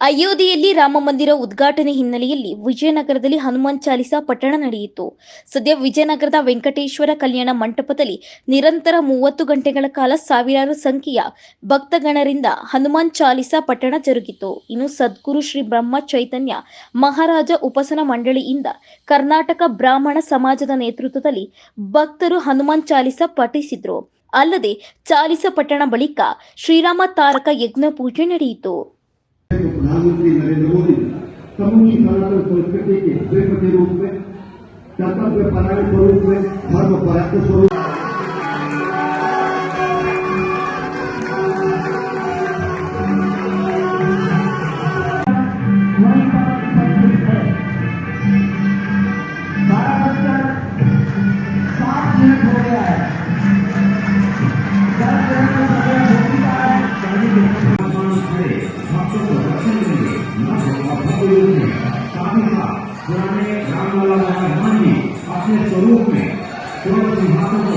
ಅಯೋಧ್ಯೆಯಲ್ಲಿ ರಾಮ ಮಂದಿರ ಉದ್ಘಾಟನೆ ಹಿನ್ನೆಲೆಯಲ್ಲಿ ವಿಜಯನಗರದಲ್ಲಿ ಹನುಮಾನ್ ಚಾಲಿಸಾ ಪಠಣ ನಡೆಯಿತು. ಸದ್ಯ ವಿಜಯನಗರದ ವೆಂಕಟೇಶ್ವರ ಕಲ್ಯಾಣ ಮಂಟಪದಲ್ಲಿ ನಿರಂತರ ಮೂವತ್ತು ಗಂಟೆಗಳ ಕಾಲ ಸಾವಿರಾರು ಸಂಖ್ಯೆಯ ಭಕ್ತಗಣರಿಂದ ಹನುಮಾನ್ ಚಾಲಿಸಾ ಪಠಣ ಜರುಗಿತು. ಇನ್ನು ಸದ್ಗುರು ಶ್ರೀ ಬ್ರಹ್ಮ ಚೈತನ್ಯ ಮಹಾರಾಜ ಉಪಸನ ಮಂಡಳಿಯಿಂದ ಕರ್ನಾಟಕ ಬ್ರಾಹ್ಮಣ ಸಮಾಜದ ನೇತೃತ್ವದಲ್ಲಿ ಭಕ್ತರು ಹನುಮಾನ್ ಚಾಲಿಸಾ ಪಠಿಸಿದ್ರು. ಅಲ್ಲದೆ ಚಾಲಿಸ ಪಠಣ ಬಳಿಕ ಶ್ರೀರಾಮ ತಾರಕ ಯಜ್ಞ ಪೂಜೆ ನಡೆಯಿತು. प्रधानमंत्री नरेंद्र मोदी समूची सनातन संस्कृति के शिल्प के रूप में कर्तव्य परायण स्वरूप में, धर्म परायण स्वरूप हो। गया है। होगा भव्य रूप में साथ ही साथ पुराने रामलला हनुमान जी अपने स्वरूप में तुरंत सिंहासन को भक्तों को दर्शन